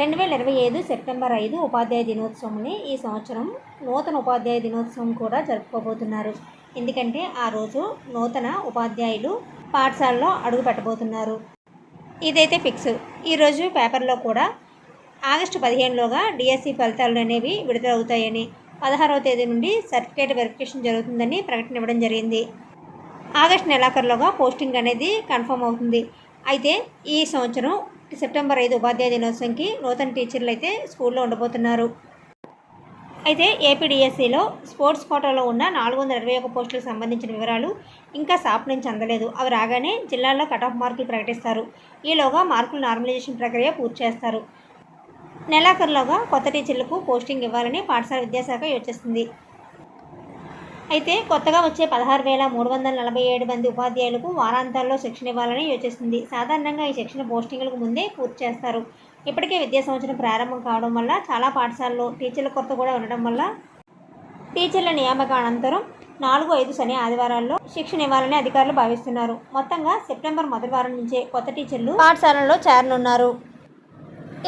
రెండు వేల ఇరవై ఐదు సెప్టెంబర్ ఐదు ఉపాధ్యాయ దినోత్సవంని ఈ సంవత్సరం నూతన ఉపాధ్యాయ దినోత్సవం కూడా జరుపుకోబోతున్నారు ఎందుకంటే ఆ రోజు నూతన ఉపాధ్యాయులు పాఠశాలలో అడుగు పెట్టబోతున్నారు ఇదైతే ఫిక్స్ ఈరోజు పేపర్లో కూడా ఆగస్టు పదిహేనులోగా డిఎస్సి ఫలితాలు అనేవి విడుదలవుతాయని పదహారవ తేదీ నుండి సర్టిఫికేట్ వెరిఫికేషన్ జరుగుతుందని ప్రకటన ఇవ్వడం జరిగింది ఆగస్టు నెలాఖరులోగా పోస్టింగ్ అనేది కన్ఫర్మ్ అవుతుంది అయితే ఈ సంవత్సరం సెప్టెంబర్ ఐదు ఉపాధ్యాయ దినోత్సవంకి నూతన టీచర్లు అయితే స్కూల్లో ఉండబోతున్నారు అయితే ఏపీడిఎస్సిలో స్పోర్ట్స్ కోటాలో ఉన్న నాలుగు వందల ఇరవై ఒక పోస్టులకు సంబంధించిన వివరాలు ఇంకా సాప్ నుంచి అందలేదు అవి రాగానే జిల్లాలో కట్ ఆఫ్ మార్కులు ప్రకటిస్తారు ఈలోగా మార్కుల నార్మలైజేషన్ ప్రక్రియ పూర్తి చేస్తారు నెలాఖరులోగా కొత్త టీచర్లకు పోస్టింగ్ ఇవ్వాలని పాఠశాల విద్యాశాఖ యోచిస్తుంది అయితే కొత్తగా వచ్చే పదహారు వేల మూడు వందల నలభై ఏడు మంది ఉపాధ్యాయులకు వారాంతాల్లో శిక్షణ ఇవ్వాలని యోచిస్తుంది సాధారణంగా ఈ శిక్షణ పోస్టింగ్లకు ముందే పూర్తి చేస్తారు ఇప్పటికే విద్యా సంవత్సరం ప్రారంభం కావడం వల్ల చాలా పాఠశాలలో టీచర్ల కొరత కూడా ఉండడం వల్ల టీచర్ల నియామక అనంతరం నాలుగు ఐదు శని ఆదివారాల్లో శిక్షణ ఇవ్వాలని అధికారులు భావిస్తున్నారు మొత్తంగా సెప్టెంబర్ మొదటి వారం నుంచే కొత్త టీచర్లు పాఠశాలలో చేరనున్నారు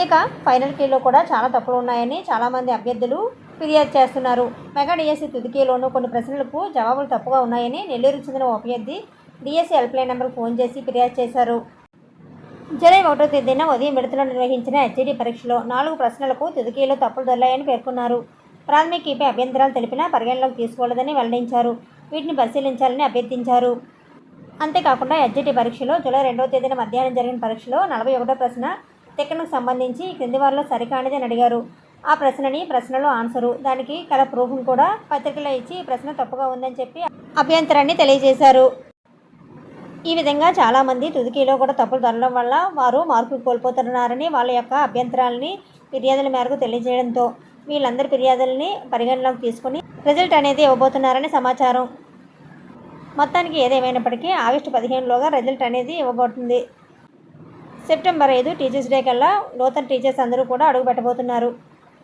ఇక ఫైనల్ కీలో కూడా చాలా తప్పులు ఉన్నాయని చాలామంది అభ్యర్థులు ఫిర్యాదు చేస్తున్నారు మెగా డిఎస్సీ తుదికీలోనూ కొన్ని ప్రశ్నలకు జవాబులు తప్పుగా ఉన్నాయని నెల్లూరు చెందిన ఓ అభ్యర్థి డిఎస్సి హెల్ప్లైన్ నెంబర్కు ఫోన్ చేసి ఫిర్యాదు చేశారు జూలై ఒకటో తేదీన ఉదయం విడతలో నిర్వహించిన హెచ్ఈడి పరీక్షలో నాలుగు ప్రశ్నలకు తుదికీలో తప్పులు దొరలాయని పేర్కొన్నారు ప్రాథమికపై అభ్యంతరాలు తెలిపినా పరిగణలోకి తీసుకోలేదని వెల్లడించారు వీటిని పరిశీలించాలని అభ్యర్థించారు అంతేకాకుండా ఎడ్జిటి పరీక్షలో జూలై రెండవ తేదీన మధ్యాహ్నం జరిగిన పరీక్షలో నలభై ఒకటో ప్రశ్న తెక్కనకు సంబంధించి క్రింది వారిలో సరికానిదని అడిగారు ఆ ప్రశ్నని ప్రశ్నలో ఆన్సరు దానికి గల ప్రూఫ్ను కూడా పత్రికలో ఇచ్చి ఈ ప్రశ్న తప్పుగా ఉందని చెప్పి అభ్యంతరాన్ని తెలియజేశారు ఈ విధంగా చాలామంది తుదికీలో కూడా తప్పులు దొరకడం వల్ల వారు మార్కులు కోల్పోతున్నారని వాళ్ళ యొక్క అభ్యంతరాలని ఫిర్యాదుల మేరకు తెలియజేయడంతో వీళ్ళందరి ఫిర్యాదులని పరిగణలోకి తీసుకుని రిజల్ట్ అనేది ఇవ్వబోతున్నారని సమాచారం మొత్తానికి ఏదేమైనప్పటికీ ఆగస్టు పదిహేనులోగా రిజల్ట్ అనేది ఇవ్వబోతుంది సెప్టెంబర్ ఐదు టీచర్స్ డే కల్లా నూతన టీచర్స్ అందరూ కూడా అడుగుపెట్టబోతున్నారు